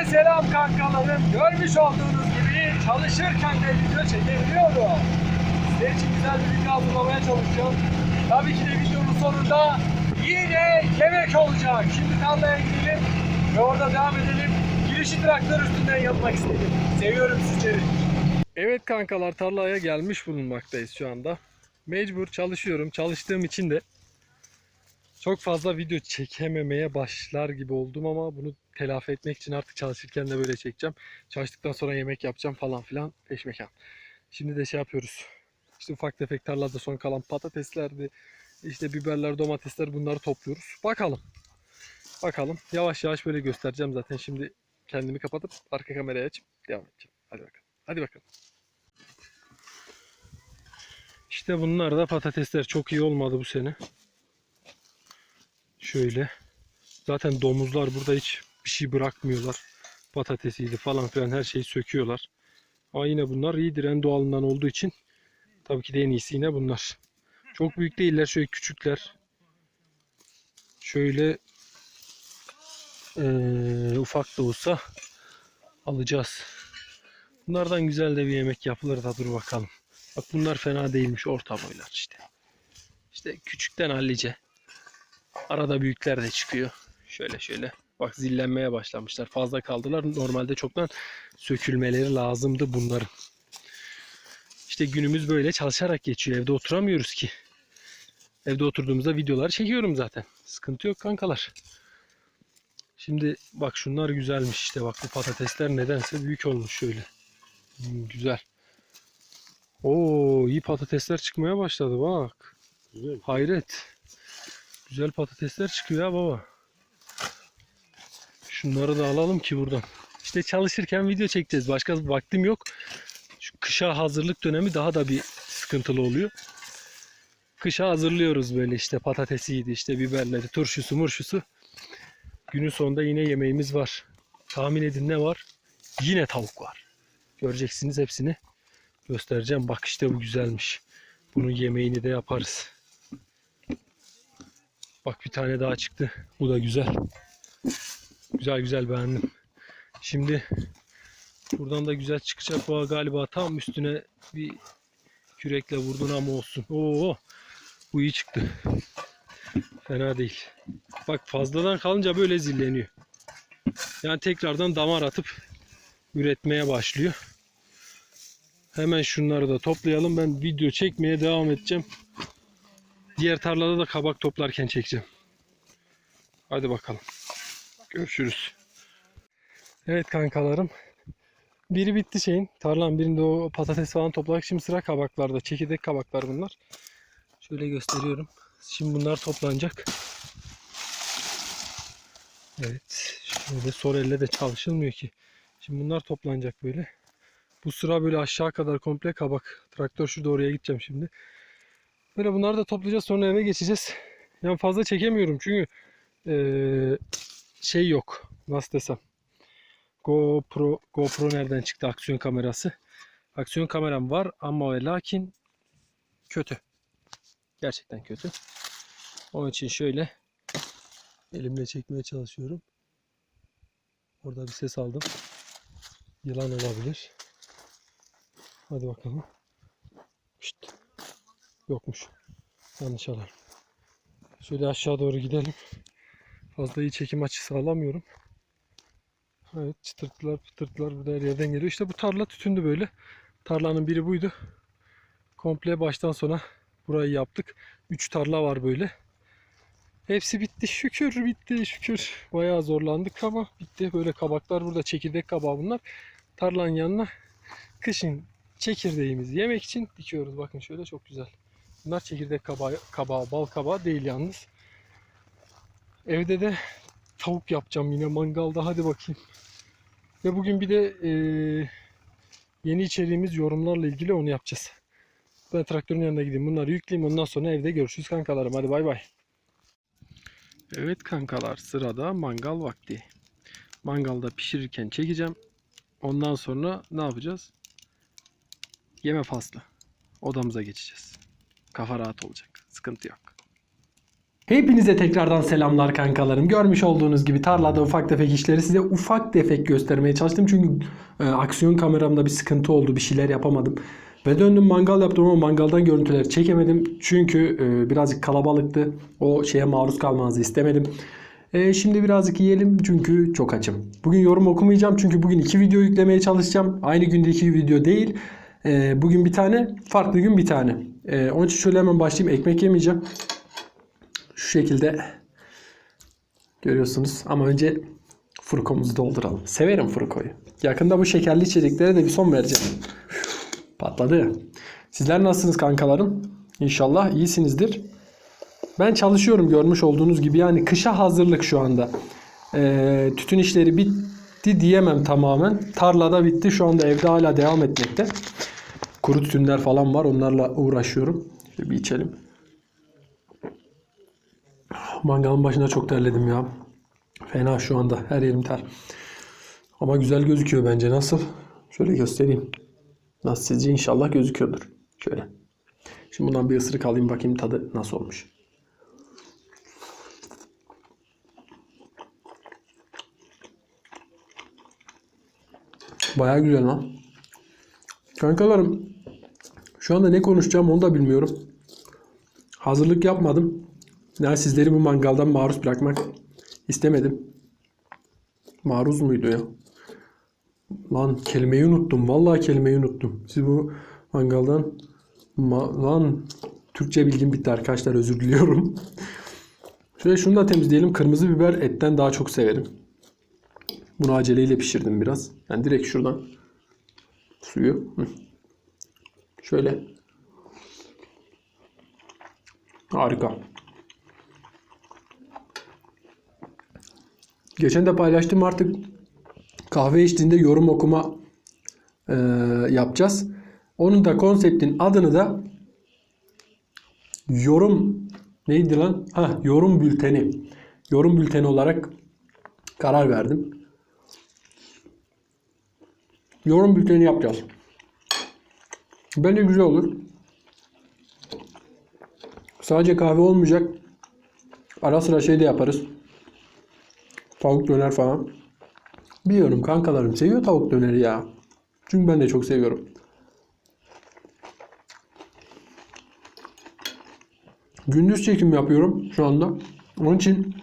Herkese selam kankalarım. Görmüş olduğunuz gibi çalışırken de video çekebiliyorum. Sizler için güzel bir video hazırlamaya çalışacağım. Tabii ki de videonun sonunda yine yemek olacak. Şimdi tarlaya gidelim ve orada devam edelim. Girişi traktör üstünden yapmak istedim. Seviyorum sizleri. Evet kankalar tarlaya gelmiş bulunmaktayız şu anda. Mecbur çalışıyorum. Çalıştığım için de çok fazla video çekememeye başlar gibi oldum ama bunu telafi etmek için artık çalışırken de böyle çekeceğim. Çalıştıktan sonra yemek yapacağım falan filan peşmekan. Şimdi de şey yapıyoruz. İşte ufak tefek tarlada son kalan patateslerdi. işte biberler, domatesler bunları topluyoruz. Bakalım. Bakalım. Yavaş yavaş böyle göstereceğim zaten. Şimdi kendimi kapatıp arka kameraya açıp devam edeceğim. Hadi bakalım. Hadi bakalım. İşte bunlar da patatesler. Çok iyi olmadı bu sene. Şöyle. Zaten domuzlar burada hiç bir şey bırakmıyorlar. Patatesiydi falan filan her şeyi söküyorlar. Ama yine bunlar iyidir en doğalından olduğu için. Tabii ki de en iyisi yine bunlar. Çok büyük değiller şöyle küçükler. Şöyle eee, ufak da olsa alacağız. Bunlardan güzel de bir yemek yapılır da dur bakalım. Bak bunlar fena değilmiş orta boylar işte. İşte küçükten hallice. Arada büyükler de çıkıyor. Şöyle şöyle. Bak zillenmeye başlamışlar. Fazla kaldılar. Normalde çoktan sökülmeleri lazımdı bunların. İşte günümüz böyle çalışarak geçiyor. Evde oturamıyoruz ki. Evde oturduğumuzda videoları çekiyorum zaten. Sıkıntı yok kankalar. Şimdi bak şunlar güzelmiş işte. Bak bu patatesler nedense büyük olmuş şöyle. Hmm, güzel. Oo iyi patatesler çıkmaya başladı bak. Güzel. Hayret. Güzel patatesler çıkıyor ya baba. Şunları da alalım ki buradan. İşte çalışırken video çekeceğiz. Başka vaktim yok. Şu kışa hazırlık dönemi daha da bir sıkıntılı oluyor. Kışa hazırlıyoruz böyle işte patatesiydi, işte biberleri, turşusu, murşusu. Günün sonunda yine yemeğimiz var. Tahmin edin ne var? Yine tavuk var. Göreceksiniz hepsini göstereceğim. Bak işte bu güzelmiş. Bunun yemeğini de yaparız. Bak bir tane daha çıktı. Bu da güzel. Güzel güzel beğendim. Şimdi buradan da güzel çıkacak. Bu galiba tam üstüne bir kürekle vurdun ama olsun. Oo, bu iyi çıktı. Fena değil. Bak fazladan kalınca böyle zilleniyor. Yani tekrardan damar atıp üretmeye başlıyor. Hemen şunları da toplayalım. Ben video çekmeye devam edeceğim. Diğer tarlada da kabak toplarken çekeceğim. Hadi bakalım. Görüşürüz. Evet kankalarım. Biri bitti şeyin. Tarlanın birinde o patates falan topladık. Şimdi sıra kabaklarda. Çekirdek kabaklar bunlar. Şöyle gösteriyorum. Şimdi bunlar toplanacak. Evet. Şöyle sol elle de çalışılmıyor ki. Şimdi bunlar toplanacak böyle. Bu sıra böyle aşağı kadar komple kabak. Traktör şurada oraya gideceğim şimdi. Böyle bunları da toplayacağız sonra eve geçeceğiz. Yani fazla çekemiyorum çünkü eee, şey yok. Nasıl desem. GoPro, GoPro nereden çıktı aksiyon kamerası? Aksiyon kameram var ama ve lakin kötü. Gerçekten kötü. Onun için şöyle elimle çekmeye çalışıyorum. Orada bir ses aldım. Yılan olabilir. Hadi bakalım. Şşt. Yokmuş. Yanlış alarm. Şöyle aşağı doğru gidelim. Fazla iyi çekim açısı alamıyorum. Evet çıtırtılar pıtırtılar burada her yerden geliyor. İşte bu tarla tütündü böyle. Tarlanın biri buydu. Komple baştan sona burayı yaptık. 3 tarla var böyle. Hepsi bitti. Şükür bitti şükür. Bayağı zorlandık ama bitti. Böyle kabaklar burada. Çekirdek kabağı bunlar. Tarlanın yanına kışın çekirdeğimizi yemek için dikiyoruz. Bakın şöyle çok güzel. Bunlar çekirdek kabağı, kabağı, bal kabağı değil yalnız. Evde de tavuk yapacağım yine mangalda. Hadi bakayım. Ve bugün bir de eee, yeni içeriğimiz yorumlarla ilgili onu yapacağız. Ben traktörün yanına gideyim. Bunları yükleyeyim. Ondan sonra evde görüşürüz kankalarım. Hadi bay bay. Evet kankalar sırada mangal vakti. Mangalda pişirirken çekeceğim. Ondan sonra ne yapacağız? Yeme faslı. Odamıza geçeceğiz. Kafa rahat olacak. Sıkıntı yok. Hepinize tekrardan selamlar kankalarım. Görmüş olduğunuz gibi tarlada ufak tefek işleri size ufak tefek göstermeye çalıştım. Çünkü e, aksiyon kameramda bir sıkıntı oldu. Bir şeyler yapamadım. Ve döndüm mangal yaptım ama mangaldan görüntüler çekemedim. Çünkü e, birazcık kalabalıktı. O şeye maruz kalmanızı istemedim. E, şimdi birazcık yiyelim çünkü çok açım. Bugün yorum okumayacağım çünkü bugün iki video yüklemeye çalışacağım. Aynı günde iki video değil. E, bugün bir tane, farklı gün bir tane. E, onun için şöyle hemen başlayayım. Ekmek yemeyeceğim. Şu şekilde görüyorsunuz. Ama önce frukomuzu dolduralım. Severim frukoyu. Yakında bu şekerli içeceklere de bir son vereceğim. Patladı. Sizler nasılsınız kankalarım? İnşallah iyisinizdir. Ben çalışıyorum görmüş olduğunuz gibi. Yani kışa hazırlık şu anda. Ee, tütün işleri bitti diyemem tamamen. Tarlada bitti. Şu anda evde hala devam etmekte. Kuru tütünler falan var. Onlarla uğraşıyorum. Şöyle bir içelim. Mangalın başında çok terledim ya. Fena şu anda. Her yerim ter. Ama güzel gözüküyor bence. Nasıl? Şöyle göstereyim. Nasıl sizce inşallah gözüküyordur. Şöyle. Şimdi bundan bir ısırık alayım bakayım tadı nasıl olmuş. Baya güzel lan. Kankalarım şu anda ne konuşacağım onu da bilmiyorum. Hazırlık yapmadım. Yani sizleri bu mangaldan maruz bırakmak istemedim. Maruz muydu ya? Lan kelimeyi unuttum. Vallahi kelimeyi unuttum. Siz bu mangaldan ma- lan Türkçe bilgim bitti arkadaşlar özür diliyorum. Şöyle şunu da temizleyelim. Kırmızı biber etten daha çok severim. Bunu aceleyle pişirdim biraz. Yani direkt şuradan suyu. Şöyle. Harika. Geçen de paylaştım artık kahve içtiğinde yorum okuma e, yapacağız. Onun da konseptin adını da yorum neydi lan? Ha, yorum bülteni. Yorum bülteni olarak karar verdim. Yorum bülteni yapacağız. Bence güzel olur. Sadece kahve olmayacak. Ara sıra şey de yaparız. Tavuk döner falan. Biliyorum kankalarım seviyor tavuk döneri ya. Çünkü ben de çok seviyorum. Gündüz çekim yapıyorum şu anda. Onun için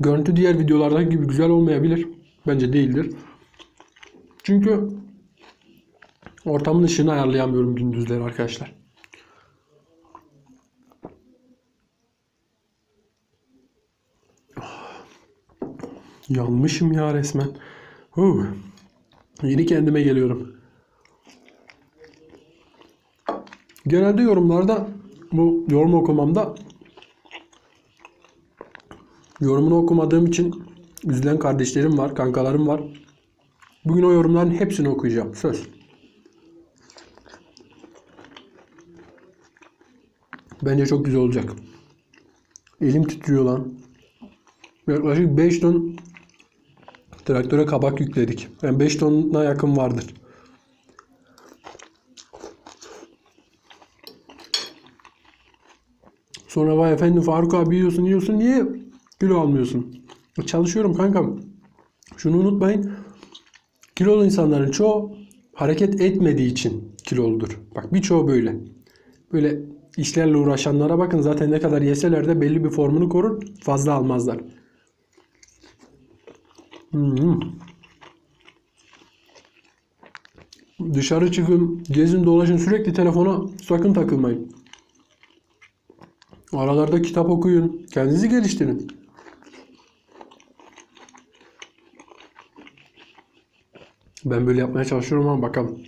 görüntü diğer videolardaki gibi güzel olmayabilir. Bence değildir. Çünkü ortamın ışığını ayarlayamıyorum gündüzleri arkadaşlar. Yanmışım ya resmen. Huh. Yeni kendime geliyorum. Genelde yorumlarda bu yorum okumamda yorumunu okumadığım için üzülen kardeşlerim var, kankalarım var. Bugün o yorumların hepsini okuyacağım. Söz. Bence çok güzel olacak. Elim titriyor lan. Yaklaşık 5 ton traktöre kabak yükledik. Yani 5 tona yakın vardır. Sonra vay efendim Faruk abi yiyorsun yiyorsun niye kilo almıyorsun? Çalışıyorum kankam. Şunu unutmayın. Kilolu insanların çoğu hareket etmediği için kiloludur. Bak birçoğu böyle. Böyle işlerle uğraşanlara bakın zaten ne kadar yeseler de belli bir formunu korur. Fazla almazlar. Hmm. Dışarı çıkın, gezin, dolaşın, sürekli telefona sakın takılmayın. Aralarda kitap okuyun, kendinizi geliştirin. Ben böyle yapmaya çalışıyorum ama bakalım.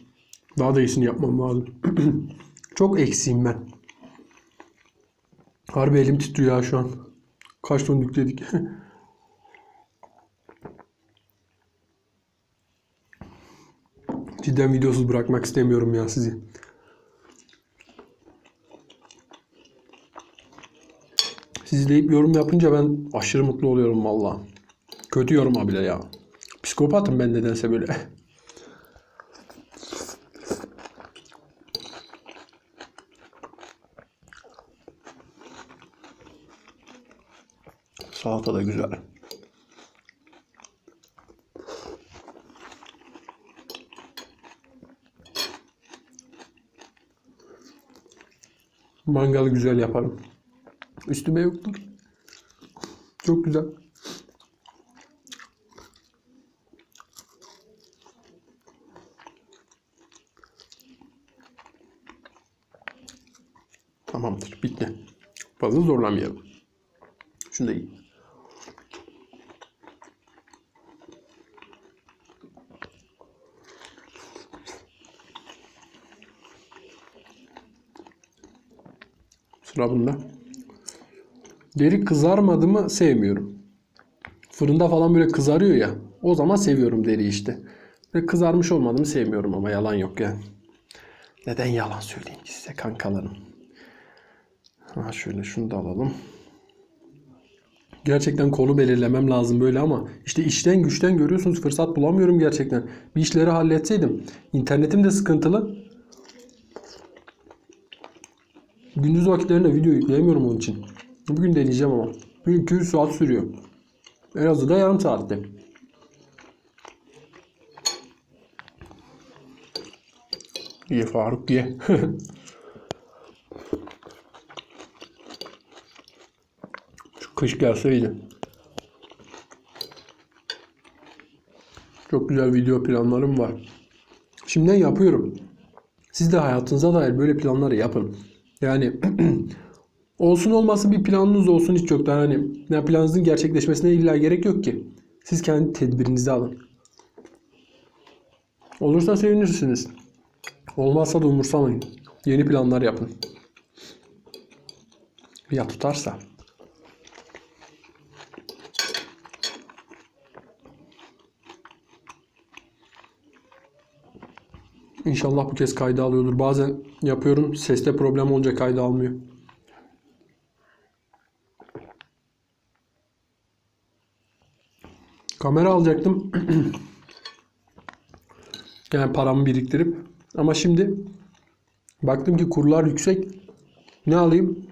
Daha da iyisini yapmam lazım. Çok eksiğim ben. Harbi elim titriyor ya şu an. Kaç ton yükledik. Cidden videosuz bırakmak istemiyorum ya sizi. Siz izleyip yorum yapınca ben aşırı mutlu oluyorum valla. Kötü yoruma bile ya. Psikopatım ben nedense böyle. Salata da güzel. Mangalı güzel yaparım. Üstüme yoktur. Çok güzel. Tamamdır. Bitti. Fazla zorlamayalım. Şunu da iyi. Sıra bunda. Deri kızarmadı mı sevmiyorum. Fırında falan böyle kızarıyor ya. O zaman seviyorum deri işte. Ve kızarmış olmadı mı sevmiyorum ama yalan yok yani. Neden yalan söyleyeyim ki size kankalarım? Ha şöyle şunu da alalım. Gerçekten kolu belirlemem lazım böyle ama işte işten güçten görüyorsunuz fırsat bulamıyorum gerçekten. Bir işleri halletseydim. İnternetim de sıkıntılı. Gündüz vakitlerinde video yükleyemiyorum onun için. Bugün deneyeceğim ama. Bugün 200 saat sürüyor. En azı da yarım saatte. Ye Faruk ye. Şu kış gelseydi. Çok güzel video planlarım var. Şimdiden yapıyorum. Siz de hayatınıza dair böyle planları yapın. Yani olsun olmasın bir planınız olsun hiç yoktan hani yani planınızın gerçekleşmesine illa gerek yok ki. Siz kendi tedbirinizi alın. Olursa sevinirsiniz. Olmazsa da umursamayın. Yeni planlar yapın. Ya tutarsa. İnşallah bu kez kayda alıyordur. Bazen yapıyorum seste problem olunca kayda almıyor. Kamera alacaktım. yani paramı biriktirip. Ama şimdi baktım ki kurlar yüksek. Ne alayım?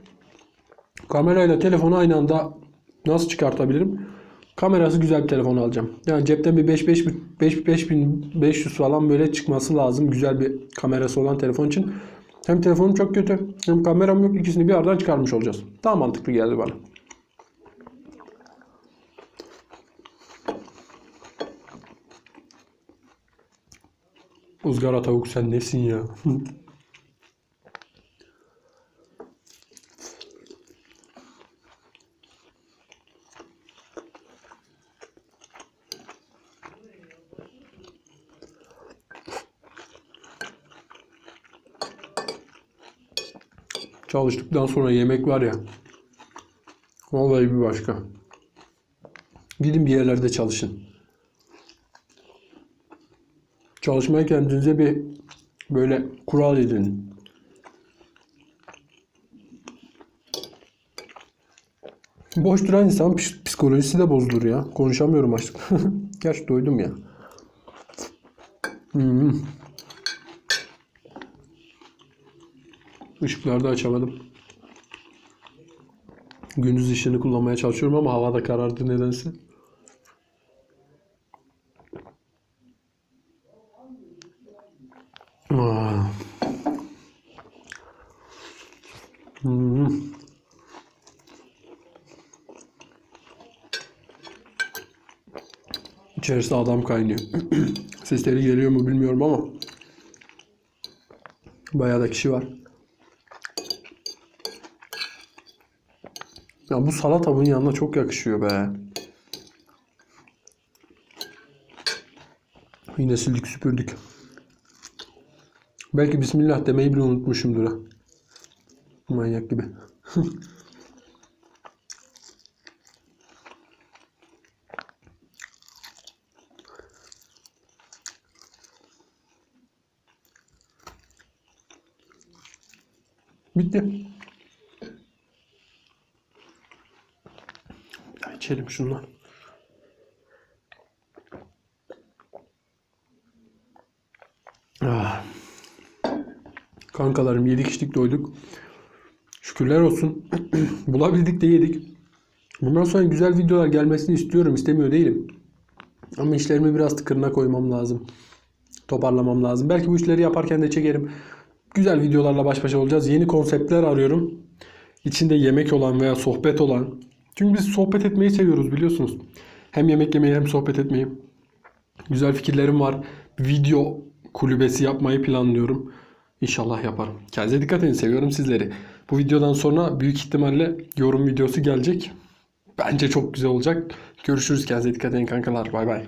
Kamerayla telefonu aynı anda nasıl çıkartabilirim? Kamerası güzel bir telefon alacağım. Yani cepten bir 5 5 5 5500 falan böyle çıkması lazım. Güzel bir kamerası olan telefon için. Hem telefonum çok kötü hem kameram yok. İkisini bir aradan çıkarmış olacağız. Daha mantıklı geldi bana. Izgara tavuk sen nesin ya? Çalıştıktan sonra yemek var ya. Vallahi bir başka. Gidin bir yerlerde çalışın. Çalışmaya kendinize bir böyle kural edin. Boş duran insan ps- psikolojisi de bozulur ya. Konuşamıyorum artık. Gerçi doydum ya. Hmm. Işıkları da açamadım. Gündüz ışığını kullanmaya çalışıyorum ama havada karardı nedense. Ah. İçerisi adam kaynıyor. Sesleri geliyor mu bilmiyorum ama bayağı da kişi var. Ya bu salata bunun yanına çok yakışıyor be. Yine sildik süpürdük. Belki Bismillah demeyi bile unutmuşumdur ha. Manyak gibi. Bitti. İçelim şundan. Ah. Kankalarım yedik içtik doyduk. Şükürler olsun. Bulabildik de yedik. Bundan sonra güzel videolar gelmesini istiyorum. istemiyor değilim. Ama işlerimi biraz tıkırına koymam lazım. Toparlamam lazım. Belki bu işleri yaparken de çekerim. Güzel videolarla baş başa olacağız. Yeni konseptler arıyorum. İçinde yemek olan veya sohbet olan. Çünkü biz sohbet etmeyi seviyoruz biliyorsunuz. Hem yemek yemeyi hem sohbet etmeyi. Güzel fikirlerim var. Video kulübesi yapmayı planlıyorum. İnşallah yaparım. Kendinize dikkat edin. Seviyorum sizleri. Bu videodan sonra büyük ihtimalle yorum videosu gelecek. Bence çok güzel olacak. Görüşürüz. Kendinize dikkat edin kankalar. Bay bay.